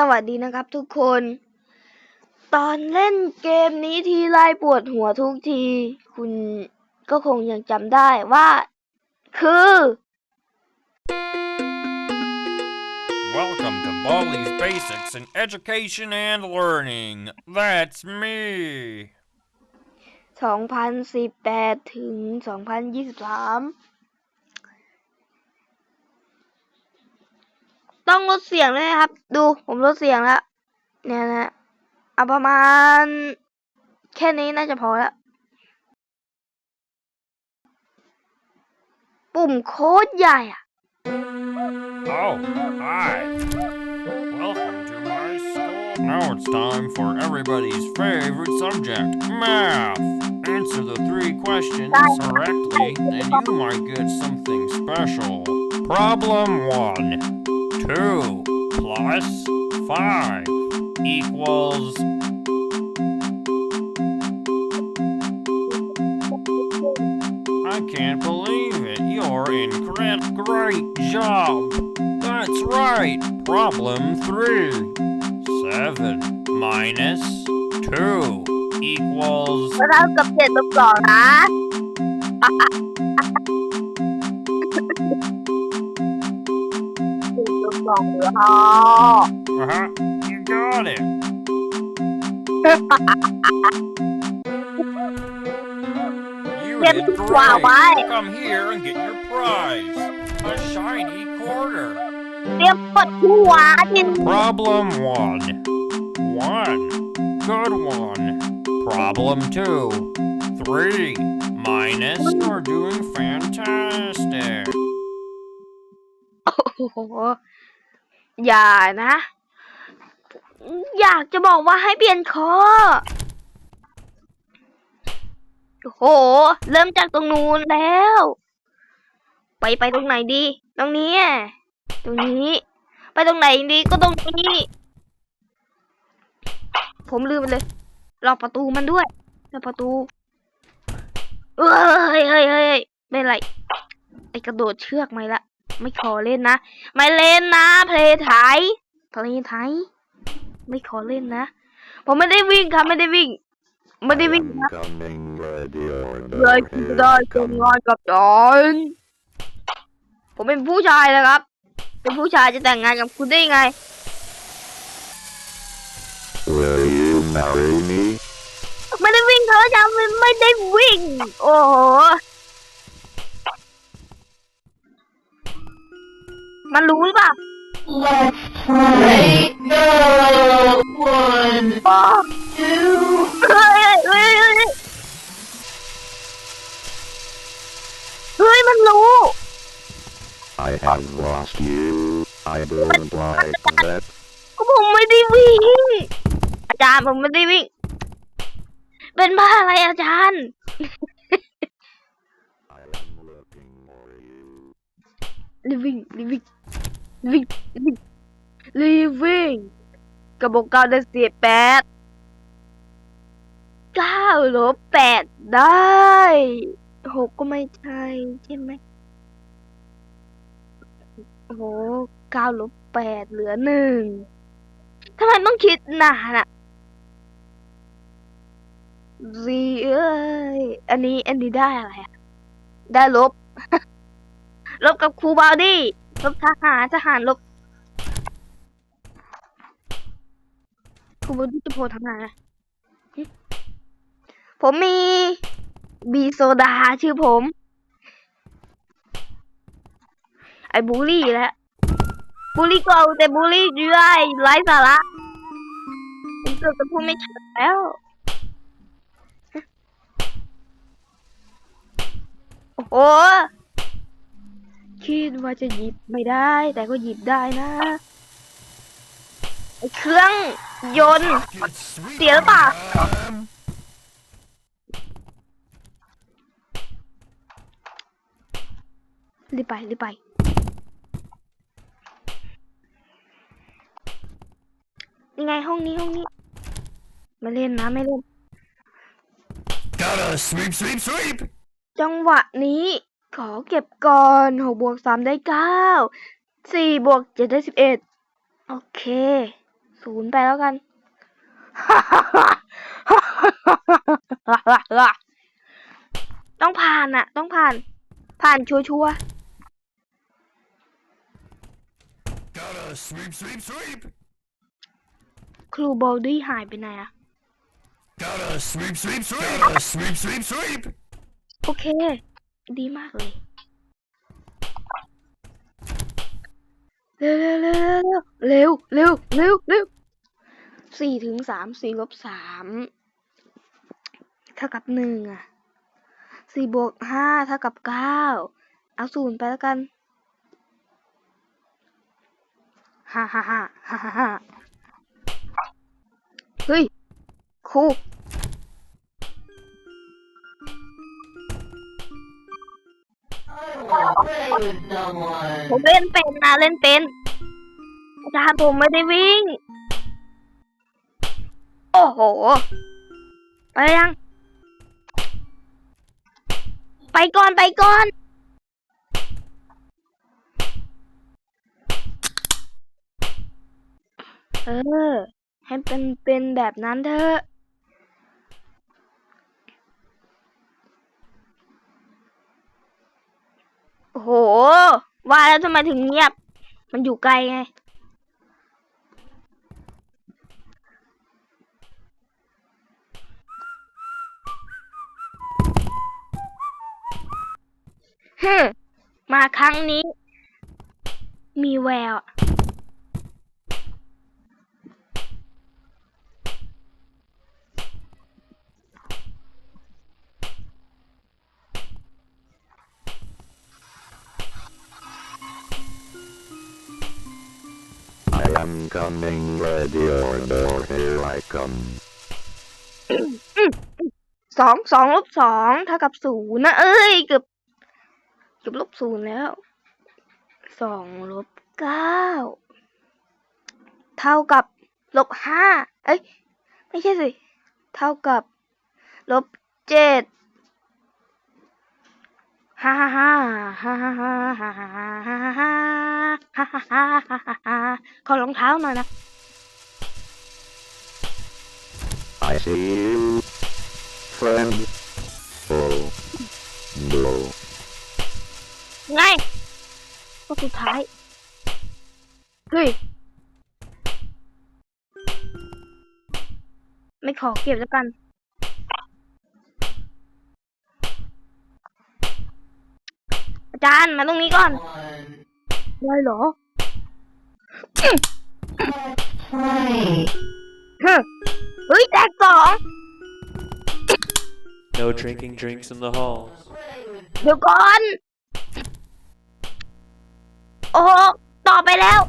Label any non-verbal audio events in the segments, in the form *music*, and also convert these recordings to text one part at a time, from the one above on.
สวัสดีนะครับทุกคน ตอนเล่นเกมนี้ทีไรปวดหัวทุกที คุณก็คงยังจำได้ว่า คือ Welcome to Balli's Basics in Education and Learning. That's me. 2018 ถึง 2023 ต้องลดเสียงเลยนะครับ ดูผมลดเสียงแล้วเนี่ยนะเอาประมาณ แค่นี้น่าจะพอแล้วปุ่มโค้ดใหญ่อะ Oh, hi. Welcome to my school. Now it's time for everybody's favorite subject, math. Answer the three questions correctly, and you might get something special. Problem one. Two plus five equals I can't believe it. You're incredible. Great job. That's right. Problem three. Seven minus two equals ก็เท่ากับเจ็ดลบสองนะเจ็ดลบสองเห ลือห้า uh-huh. You got it. You Get did the flower. great. Come here and get your prize. A shiny quarter. เตรียมปดหัวจิน Problem one. One. Good one. Problem two. Three. Minus. You're doing fantastic. อย่านะ อยากจะบอกว่าให้เปลี่ยนคอโอ้โห เริ่มจากตรงนู้นแล้ว ไปไปตรงไหนดี ตรงนี้ ตรงนี้ ไปตรงไหนดีก็ตรงนี้ ผมลืมไปเลยล็อกประตูมันด้วยล็อกประตู เอ้ยเฮ้ยเฮ้ยเฮ้ยไม่ไร ไอกระโดดเชือกไหม่ละ ไม่ขอเล่นนะ ไม่เล่นนะ เพลย์ไทยเพลย์ไทยไม่ขอเล่นนะ ผมไม่ได้วิ่งครับไม่ได้วิ่ง ไม่ได้วิ่งนะ Coming ready or เลยคุณได้ทำงานกับจอนผมเป็นผู้ชายนะครับ เป็นผู้ชายจะแต่งงานกับคุณได้ยังไง Will you marry me? ไม่ได้วิ่งเขาจะไม่ไม่ได้วิ่ง โอ้โห มันรู้หรือเปล่า Let's play. No. One, อ๋อ two, เฮ้ยเฮ้ยเฮ้ยเฮ้ยเฮ้ยมันรู้ I have lost you. I don't like that. ก็ผมไม่ได้วิ่ง อาจารย์ผมไม่ได้วิ่ง เป็นบ้าอะไรอาจารย์ I am looking for you. รีวิ่งรีวิ่งรี วิ่งรีวิ่งกระบอกเก้าได้เสียแปดเก้าลบแปดได้หกก็ไม่ใช่ใช่ไหมโอ้โหเก้าลบแปดเหลือหนึ่งทำไมต้องคิดนานอะรีเอ้ย อันนี้ อันนี้ได้อะไรอะได้ลบ ลบกับครูบาวดี้ ลบทหารทหารลบครูบาวดี้จะโพลทำไงผมมีบีโซดาชื่อผม ไอ้บูลลี่แหละบูลลี่ก็เอาแต่บูลลี่อยู่ได้ไร้สาระผมเกือบจะพูดไม่ชัดแล้วโอ้โห คิดว่าจะหยิบไม่ได้ แต่ก็หยิบได้นะไอ้เครื่องยนต์เสียหรือเปล่ารีบไปรีบไปนี่ไงห้องนี้ห้องนี้ไม่เล่นนะไม่เล่น Gotta sweep, sweep, sweep. จังหวะนี้ ขอเก็บก่อนหกบวกสามได้เก้าสี่บวกเจ็ดได้สิบเอ็ดโอเคศูนย์ไปแล้วกันต้องผ่านอะต้องผ่าน ผ่านชัวชัวร์ Gotta sweep, sweep, sweep. ๆครูบอลดี้หายไปไหนอะ Gotta sweep, sweep, sweep. Gotta sweep, sweep, sweep. โอเค ดีมากเลยเร็วเร็วเร็วเร็วเร็วเร็วสี่ถึงสามสี่ลบสามเท่ากับหนึ่งอะสี่บวกห้าเท่ากับเก้าเอาศูนย์ไปแล้วกันฮ่าฮ่าฮ่าฮ่าฮ่าฮ่าเฮ้ยครู ผมเล่นเป็นนะเล่นเป็นอาจารย์ผมไม่ได้วิ่ง โอ้โห ไปยัง ไปก่อนไปก่อน เออ ให้เป็นเป็นแบบนั้นเถอะ โห ว่าแล้วทำไมถึงเงียบ มันอยู่ไกลไง ฮึมมาครั้งนี้ มีแววอะ coming, ready or door, here I come. สองสองลบสองเท่ากับศูนย์นะ เอ้ย เกือบเกือบลบศูนย์แล้วสองลบเก้าเท่ากับลบห้าเอ้ย ไม่ใช่สิ เท่ากับลบเจ็ด ฮ่าฮ่าฮ่าฮ่าฮ่าฮ่าฮ่าฮ่าฮ่าฮ่าฮ่าฮ่าฮ่าฮ่าฮ่าฮ่าขอรองเท้าหน่อยนะ I see you, friend. Oh, no. ไงก็สุดท้าย เฮ้ย ไม่ขอเก็บแล้วกัน อา จารย์มาตรงนี้ก่อน One. ได้เหรอ Play. ฮึเฮ้ยแตกสอง No drinking drinks in the halls. Play with เดี๋ยวก่อน โอ้โหต่อไปแล้ว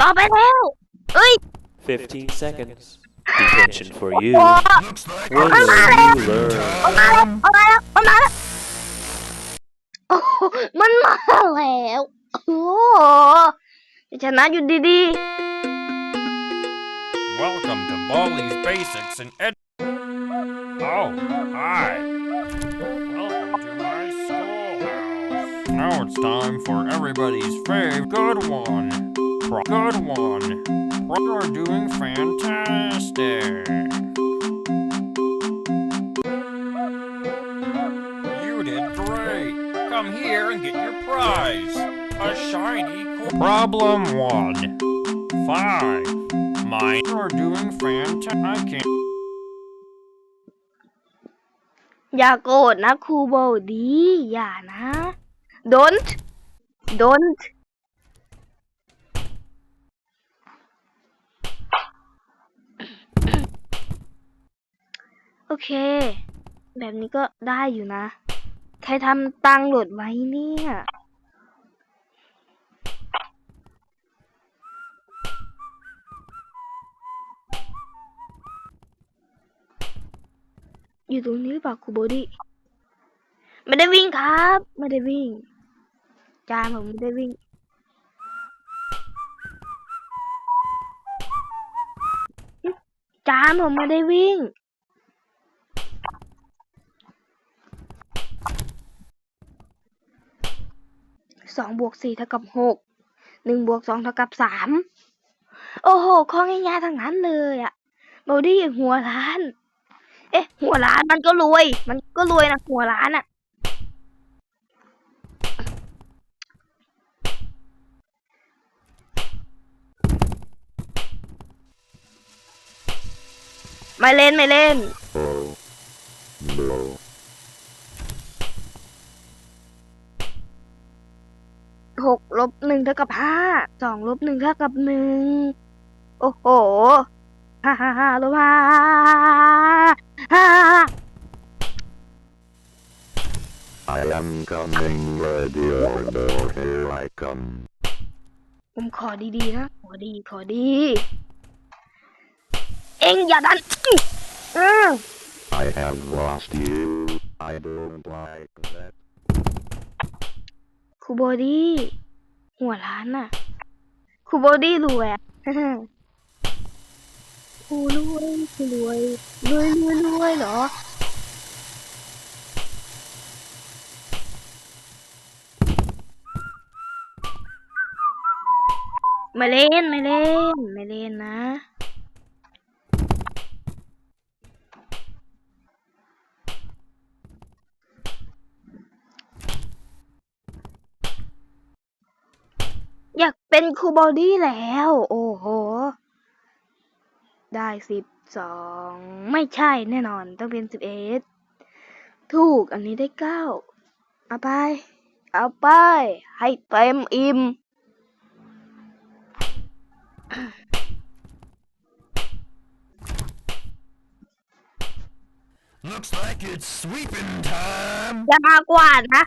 ต่อไปแล้วเอ้ย 15 seconds. Detention for you. โอ้ Looks like When I'm will out. you learn? เอามาแล้วเอามาแล้วเอามาแล้วโอ้โหมันมาแล้วโอ้โหจะชนะอยู่ดี Welcome to Bally's Basics in Ed. Oh, hi. Welcome to my schoolhouse. Now it's time for everybody's fave good one. Pro- good one. Pro- You're doing fantastic. You did great. Come here and get your prize. A shiny. co- Problem one. Five. Mine. You're doing fantastic. I can't. ๆ อย่าโกรธนะครูโบดี อย่านะ don't don't เค แบบนี้ก็ได้อยู่นะ ใครทำตังโหลดไว้เนี่ย อยู่ตรงนี้หรือเปล่าครูโบดี้ไม่ได้วิ่งครับ ไม่ได้วิ่ง จานผมไม่ได้วิ่งจานผมไม่ได้วิ่ง สองบวกสี่เท่ากับหกหนึ่งบวกสองเท่ากับสามโอ้โหข้อง่ายๆทั้งนั้นเลยอะบอดี้หัวล้าน เอ๊ะ หัวล้านมันก็รวย มันก็รวยนะหัวล้านอะไม่เล่นไม่เล่น หกลบหนึ่งเท่ากับห้าสองลบหนึ่งเท่ากับหนึ่งโอ้โหฮ่าฮ่าฮ่าลบห้าฮ่าฮ่า I am coming, ready or no, here I come. ผมขอดีๆนะ ขอดีขอดี เอ็งอย่าดันอื้ออือ I have lost you. I don't like that. ครูบอดี้หัวล้านน่ะครูบอดี้รวยอะครูรวยครูรวยรวยรวยรวยเหรอไม่เล่นไม่เล่นไม่เล่นนะ อยาก เป็นครูบอดี้แล้ว โอ้โห ได้สิบสองไม่ใช่แน่นอนต้องเป็นสิบเอ็ดถูกอันนี้ได้เก้าเอาไป เอาไป ให้เต็มอิ่ม Looks like it's sweeping time. อย่ามากวาดนะ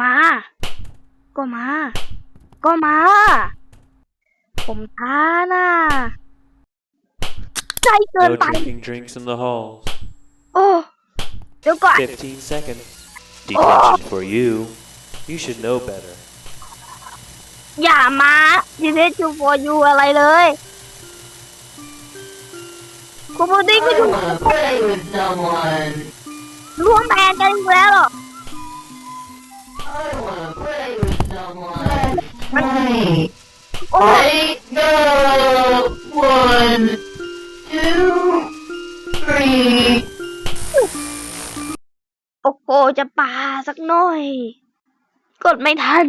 มา ก็มา ก็มา ผมท้าน่ะใจเกิน No ไป drinking drinks in the halls. โอ้ เดี๋ยวก่อน 15 seconds. Detention for you. You should know better. อย่ามายูเทจูฟอร์ยูอะไรเลยคุณบูดี้ก็ I อยู่ wanna play with someone. ร่วมแผนกันอยู่แล้วเหรอ อ้ Ready, go! One, two, three. โอ้โหจะปาสักหน่อย กดไม่ทัน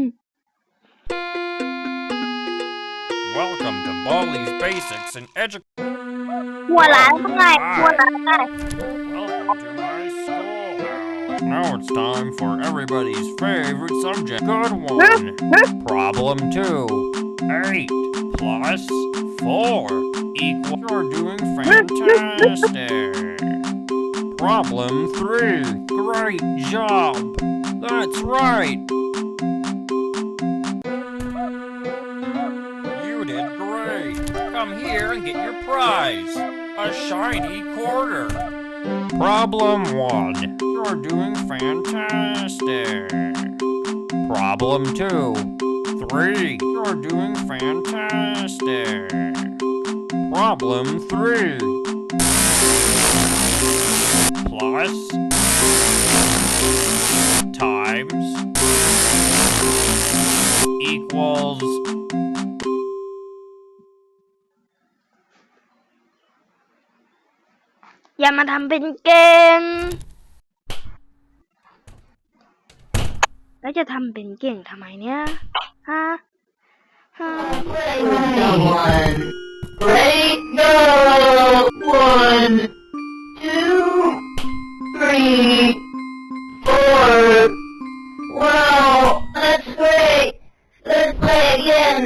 Welcome to Balli's Basics in Education. หัวล้านข้างในหัวล้านไง Welcome to my schoolhouse. Now it's time for everybody's favorite subject. Good one. Problem two. Eight plus four equals. You're doing fantastic. Problem three. Great job. That's right. You did great. Come here and get your prize. A shiny quarter. Problem one. You're doing fantastic. Problem two. Three. You're doing fantastic. Problem three. Plus. Times. Equals. อย่ามาทำเป็นเก่งแล้วจะทำเป็นเก่งทำไมเนี่ยฮะฮะ Play with someone. Ready, go! One, two, three, four. Wow, that's great. Let's play again.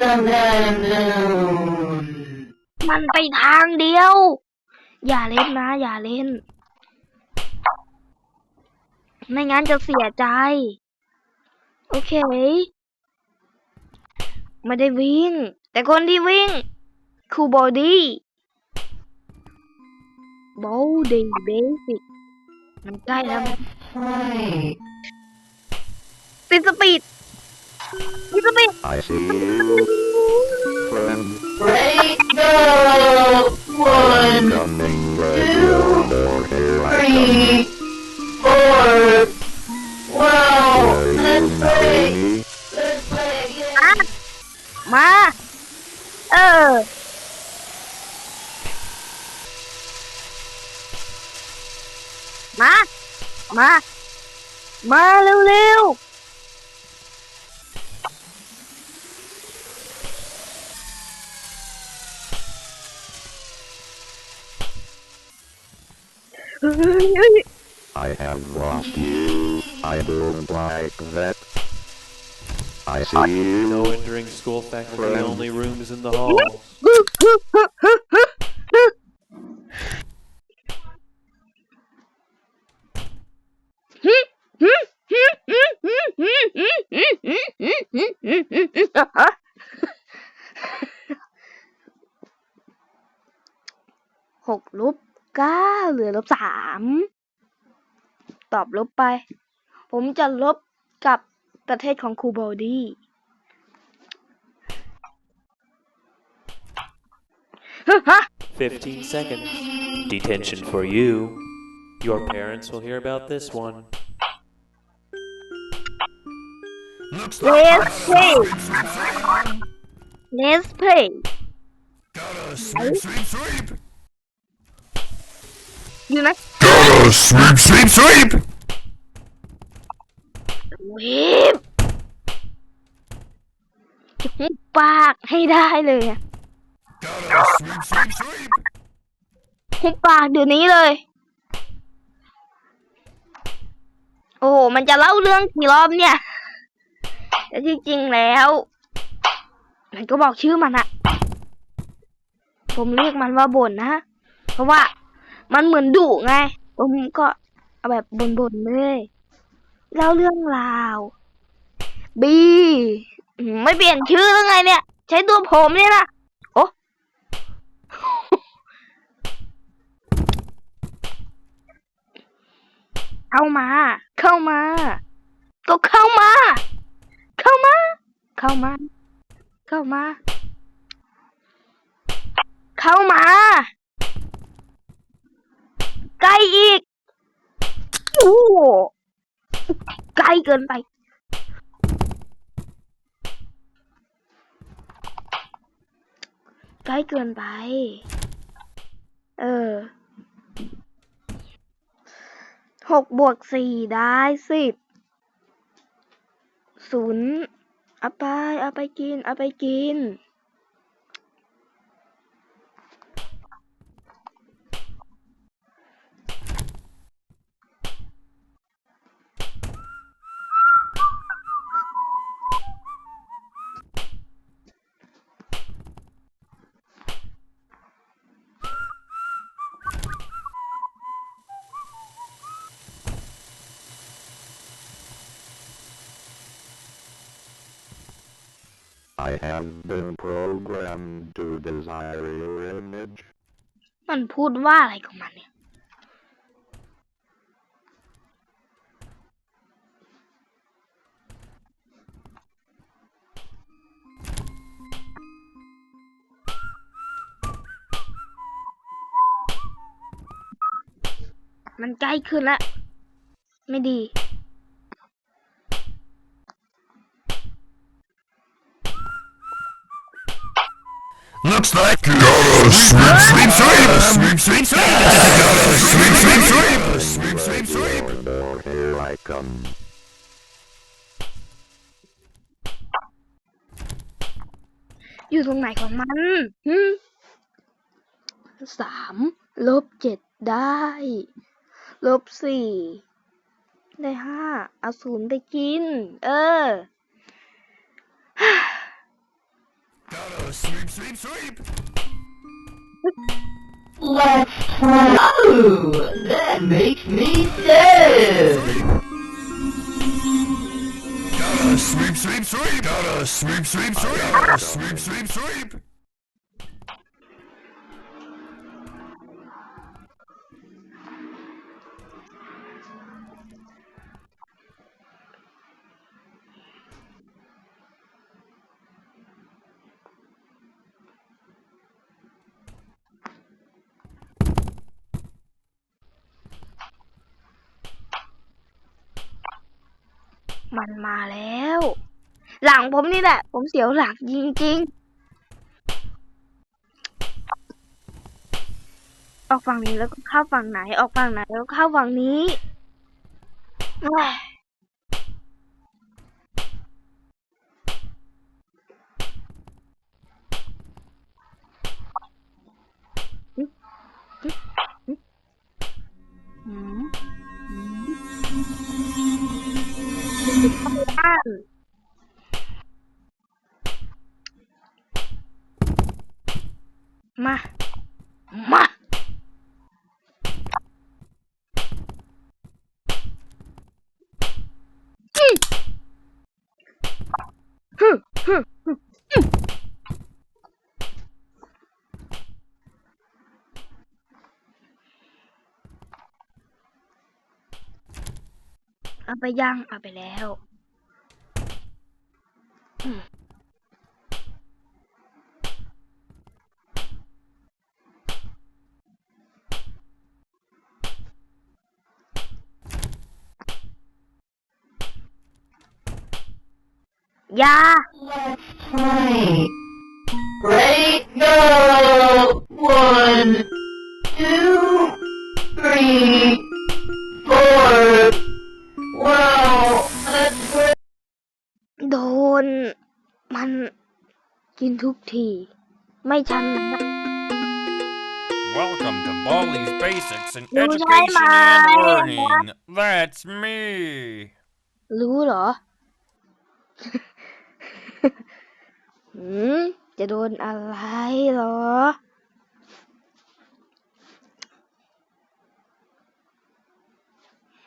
Sometime soon. มันไปทางเดียว อย่าเล่นนะ อย่าเล่น ไม่งั้นจะเสียใจ โอเค ไม่ได้วิ่ง แต่คนที่วิ่ง คือบอดี้บอดี้เบสิกมันใกล้แล้ว Play. ติดสปีดติดสปีด I see you. friend. Ready, go! One, Coming right your door, here I come. three, four. Wow, Will let's you play. marry me? Let's play again. มาเออมา I have lost you. I don't like that. I see you. No entering school faculty only rooms in the halls. *laughs* สามตอบลบไป ผมจะลบกับประเทศของครูบอดี้ฮะ15 seconds. Detention for you. Your parents will hear about this one. Looks Let's play. Let's play. Gotta sweep, sweep, sweep. อยู่นะ Gotta sweep, sweep, sweep. วีบจะหุบปากให้ได้เลยอะ Gotta sweep, sweep, sweep. หุบปากเดี๋ยวนี้เลย โอ้โหมันจะเล่าเรื่องกี่รอบเนี่ย แต่ที่จริงแล้ว มันก็บอกชื่อมันอะผมเรียกมันว่าบ่นนะ เพราะว่า มันเหมือนดุไงผมก็เอาแบบบ่นๆเลยเล่าเรื่องราวบีไม่เปลี่ยนชื่อแล้วไงเนี่ย ใช้ตัวผมเนี่ยนะโอ้เข้ามา เข้ามา ก็เข้ามา เข้ามา เข้ามา เข้ามา เข้ามา ใกลอีกโอ้โหใกลเกินไปใกลเกินไป เออหกบวกสี่ได้สิบศูนย์เอาไปเอาไปกิน เอาไปกิน I have been programmed to desire your image. มันพูดว่าอะไรของมันเนี่ยมันใกล้ขึ้นแล้วไม่ดี Looks like gotta sweep, sweep, sweep. Sweep, sweep, sweep. Gotta sweep, sweep, sweep. Sweep, sweep, sweep. Your door, here I come. อยู่ตรงไหนของมันหึสามลบเจ็ดได้ลบสี่ได้ห้าเอาศูนย์ไปกิน เออ Gotta sweep, sweep, sweep. Let's play. Ooh, that makes me sad. Gotta sweep, sweep, sweep. Gotta sweep, sweep, sweep. Gotta sweep, sweep, sweep. มันมาแล้ว หลังผมนี่แหละ ผมเสียวหลังจริงๆ ออกฝั่งนี้แล้วก็เข้าฝั่งไหน ออกฝั่งไหนแล้วเข้าฝั่งนี้ ไปยังเอาไปแล้วยา Let's play. Ready, go! One, two, three, นมันกินทุกที ไม่ชันนะ Welcome to Baldi's Basics in You Education like and my- Learning. That's me. รู้เหรอ หืม จะโดนอะไรเหรอ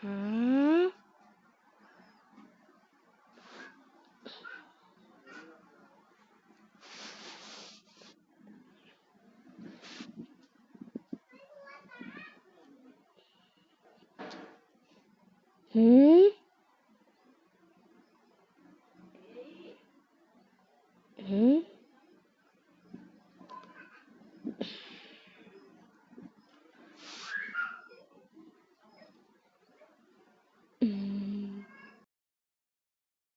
หืม 嗯？嗯？